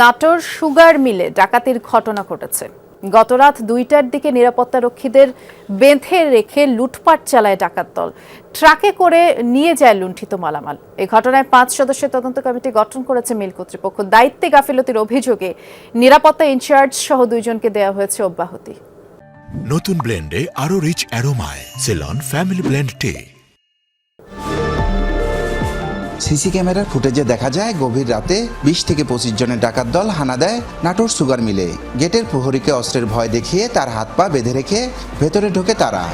Natore sugar মিলে ডাকাতির ঘটনা ঘটেছে। গতরাত দুইটার দিকে নিরাপত্তা রক্ষীদের বেঁধে রেখে লুটপাট চালায় ডাকাত দল। ট্রাকে করে নিয়ে যায় লুণ্ঠিত মালামাল। এই ঘটনায় পাঁচ সদস্যের তদন্ত কমিটি গঠন করেছে মিল কর্তৃপক্ষ। দায়িত্বে গাফিলতির অভিযোগে নিরাপত্তা ইনচার্জ সহ দুইজনকে দেওয়া হয়েছে অব্যাহতি। নতুন ব্লেন্ডে আরও রিচ অ্যারোমায়, সেলন, ফ্যামিলি ব্লেন্ড টে। সিসি ক্যামেরার ফুটেজে দেখা যায়, গভীর রাতে বিশ থেকে পঁচিশ জনের ডাকাত দল হানা দেয় নাটোর সুগার মিলে। গেটের প্রহরীকে অস্ত্রের ভয় দেখিয়ে তার হাত পা বেঁধে রেখে ভেতরে ঢোকে তারা।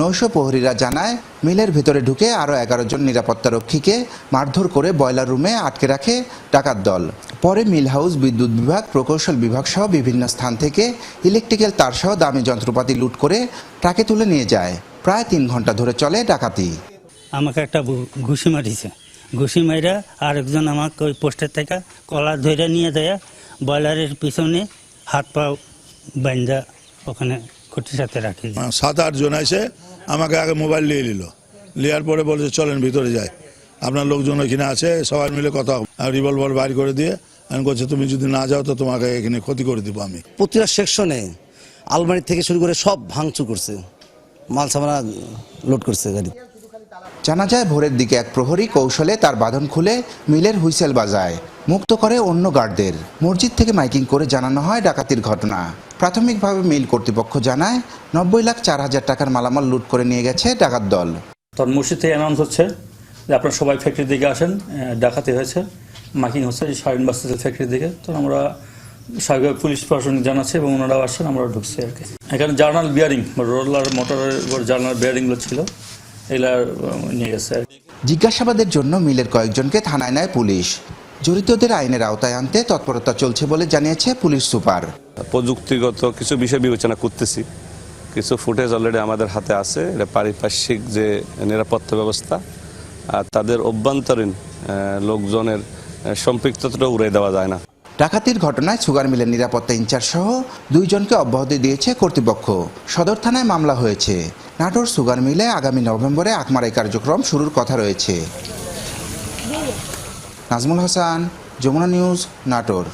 নৈশ প্রহরীরা জানায়, মিলের ভেতরে ঢুকে আরও এগারো জন নিরাপত্তা রক্ষীকে মারধর করে বয়লার রুমে আটকে রাখে ডাকাত দল। পরে মিল হাউস, বিদ্যুৎ বিভাগ, প্রকৌশল বিভাগ সহ বিভিন্ন স্থান থেকে ইলেকট্রিক্যাল তারসহ দামি যন্ত্রপাতি লুট করে ট্রাকে তুলে নিয়ে যায়। প্রায় তিন ঘণ্টা ধরে চলে ডাকাতি। আমাকে একটা ঘুষি মারিছে। ঘুষি মাইরা আরেকজন আমাকে ওই পোস্টের থেকে কলার ধরে নিয়ে যায় বয়লারের পিছনে হাত পা বান্ধা ওখানে খুঁটির সাথে রাখি। সাত আট জন এসে আমাকে আগে মোবাইল নিয়ে নিল। নেওয়ার পরে বলছে চলেন ভিতরে যাই। আপনার লোকজন ওইখানে আছে সবাই মিলে কথা রিভলভার বাইর করে দিয়ে আমি বলছি তুমি যদি না যাও তো তোমাকে এখানে ক্ষতি করে দিব আমি। প্রতিটা সেকশনে আলমারি থেকে শুরু করে সব ভাঙচুর করছে। মাল সামানা লোড করছে গাড়ি। জানা যায়, ভোরের দিকে এক প্রহরী কৌশলে তার বাঁধন খুলে মিলের হুইসেল বাজায়, মুক্ত করে অন্য গার্ডদের। মসজিদ থেকে মাইকিং করে জানানো হয় ডাকাতির ঘটনা। প্রাথমিকভাবে মিল কর্তৃপক্ষ জানায়, নব্বই লাখ চার হাজার টাকার মালামাল লুট করে নিয়ে গেছে ডাকাত দল। তখন মসজিদ থেকে অ্যানাউন্স হচ্ছে যে আপনারা সবাই ফ্যাক্টরির দিকে আসেন ডাকাতি হয়েছে, মাইকিং হচ্ছে শাহিন বাস্তিতে ফ্যাক্টরির দিকে। তো আমরা স্বাভাবিক পুলিশ প্রশাসনিক জানাচ্ছে এবং ওনারাও আসছেন, আমরা ঢুকছি আর কি। এখানে জার্নাল বিয়ারিং রোলার মোটরের জার্নাল বিয়ারিংগুলো ছিল। এগুলা নিয়ে গেছে। জিজ্ঞাসাবাদের জন্য মিলের কয়েকজনকে থানায় নেয় পুলিশ। জড়িতদের আইনের আওতায় আনতে তৎপরতা চলছে বলে জানিয়েছে পুলিশ সুপার। প্রযুক্তিগত কিছু বিষয় বিবেচনা করতেছি। কিছু ফুটেজ অলরেডি আমাদের হাতে আছে। এটা পারিপার্শ্বিক যে নিরাপত্তা ব্যবস্থা আর তাদের অভ্যন্তরীণ লোকজনের আহ, সম্পৃক্ততা উড়ে দেওয়া যায় না। ডাকাতির ঘটনায় সুগার মিলের নিরাপত্তা ইনচার্জ সহ দুইজনকে অব্যাহতি দিয়েছে কর্তৃপক্ষ। সদর থানায় মামলা হয়েছে। নাটোর সুগার মিলে আগামী নভেম্বরে আকমারাই কার্যক্রম শুরুর কথা রয়েছে। নাজমুল হাসান, যমুনা নিউজ, নাটোর।